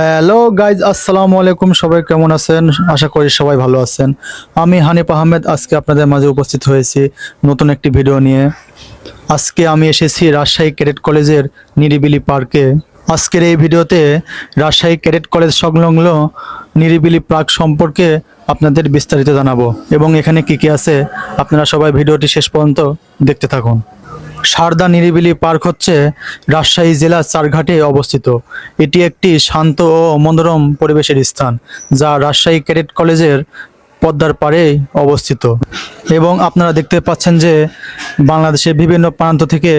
Hello guys আসসালামু আলাইকুম। সবাই কেমন আছেন? আশা করি সবাই ভালো আছেন। আমি হানিফ আহমেদ, আজকে আপনাদের মাঝে উপস্থিত হয়েছি নতুন একটি ভিডিও নিয়ে। আজকে আমি এসেছি রাজশাহী ক্যাডেট কলেজের নিরিবিলি পার্কে। আজকের এই ভিডিওতে রাজশাহী ক্যাডেট কলেজ সংলগ্ন নিরিবিলি পার্ক সম্পর্কে আপনাদের বিস্তারিত জানাব। এবং এখানে কি কি আছে, আপনারা সবাই ভিডিওটি শেষ পর্যন্ত দেখতে থাকুন। সারদা নিরিবিলি পার্ক হচ্ছে রাজশাহী জেলার চারঘাটে অবস্থিত। এটি একটি শান্ত ও মনোরম পরিবেশের স্থান, যা রাজশাহী ক্যাডেট কলেজের পদ্মার পাড়ে অবস্থিত। এবং আপনারা দেখতে পাচ্ছেন যে বাংলাদেশের বিভিন্ন প্রান্ত থেকে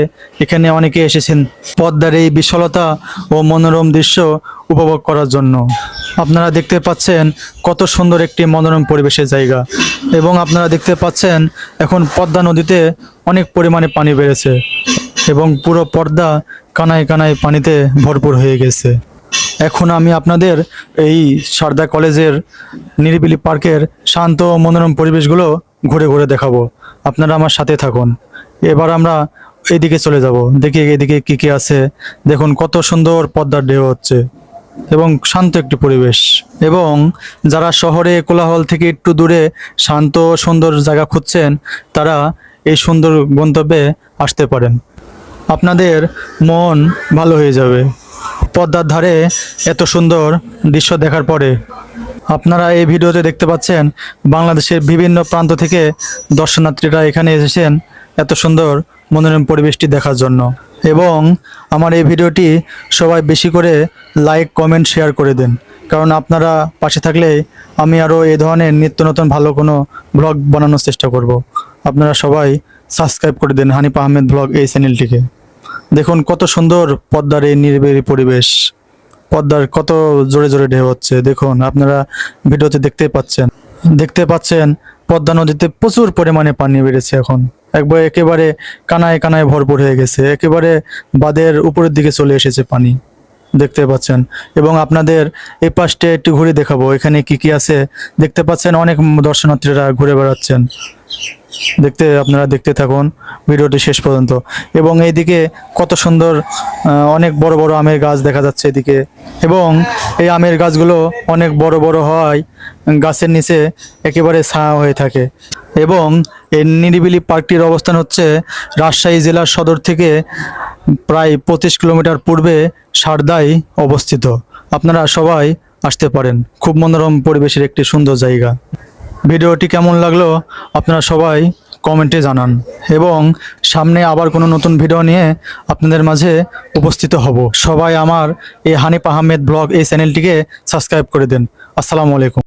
এখানে অনেকে এসেছেন পদ্মার এই বিশালতা ও মনোরম দৃশ্য উপভোগ করার জন্য। আপনারা দেখতে পাচ্ছেন কত সুন্দর একটি মনোরম পরিবেশের জায়গা। এবং আপনারা দেখতে পাচ্ছেন, এখন পদ্মা নদীতে অনেক পরিমাণে পানি বেড়েছে এবং পুরো পর্দা কানায় কানায় পানিতে ভরপুর হয়ে গেছে। এখন আমি আপনাদের এই সারদা কলেজের নিরিবিলি পার্কের শান্ত ও মনোরম পরিবেশগুলো ঘুরে ঘুরে দেখাবো। আপনারা আমার সাথে থাকুন। এবার আমরা এদিকে চলে যাব। দেখি এদিকে কি কি আছে। দেখুন কত সুন্দর পদ্মার ঢেউ হচ্ছে। এবং শান্ত একটি পরিবেশ। এবং যারা শহরে কোলাহল থেকে একটু দূরে শান্ত সুন্দর জায়গা খুঁজছেন, তারা এই সুন্দর গন্তব্যে আসতে পারেন। আপনাদের মন ভালো হয়ে যাবে। পদ্মার ধারে এত সুন্দর দৃশ্য দেখার পরে আপনারা এই ভিডিওতে দেখতে পাচ্ছেন, বাংলাদেশের বিভিন্ন প্রান্ত থেকে দর্শনার্থীরা এখানে এসেছেন এত সুন্দর মনোরম পরিবেশটি দেখার জন্য। এবং আমার এই ভিডিওটি সবাই বেশি করে লাইক, কমেন্ট, শেয়ার করে দেন। কারণ আপনারা পাশে থাকলে আমি আরও এই ধরনের নিত্য নতুন ভালো কোনো ব্লগ বানানোর চেষ্টা করব। আপনারা সবাই সাবস্ক্রাইব করে দেন হানিফ আহমেদ ব্লগ এই চ্যানেলটিকে। দেখুন কত সুন্দর পদ্মার এই নিরিবিলি পরিবেশ। পদ্মার কত জোরে জোরে ঢেউ হচ্ছে। দেখুন, আপনারা ভিডিওতে দেখতে পাচ্ছেন। দেখতে পাচ্ছেন, পদ্মা নদীতে প্রচুর পরিমাণে পানি বেড়েছে এখন। একবার একেবারে কানায় কানায় ভরপুর হয়ে গেছে, একেবারে বাঁধের উপরের দিকে চলে এসেছে পানি। দেখতে পাচ্ছেন। এবং আপনাদের এই পাশটা একটু ঘুরে দেখাবো, এখানে কি কি আছে? দেখতে পাচ্ছেন অনেক দর্শনার্থীরা ঘুরে বেড়াচ্ছেন। দেখতে, আপনারা দেখতে থাকুন, ভিডিওটি শেষ পর্যন্ত। এবং এইদিকে কত সুন্দর অনেক বড় বড় আমের গাছ দেখা যাচ্ছে এদিকে। এবং এই আমের গাছগুলো অনেক বড় বড় হয়, গাছের নিচে একেবারে ছায়া হয়ে থাকে। এবং এই নিরিবিলি পার্কটির অবস্থান হচ্ছে রাজশাহী জেলার সদর থেকে প্রায় পঁচিশ কিলোমিটার পূর্বে সারদায় অবস্থিত। আপনারা সবাই আসতে পারেন। খুব মনোরম পরিবেশের একটি সুন্দর জায়গা। ভিডিওটি কেমন লাগল আপনারা সবাই কমেন্টে জানান। এবং সামনে আবার কোনো নতুন ভিডিও নিয়ে আপনাদের মাঝে উপস্থিত হব। সবাই আমার এই হানিফ আহমেদ ব্লগ এই চ্যানেলটিকে সাবস্ক্রাইব করে দেন। আসসালামু আলাইকুম।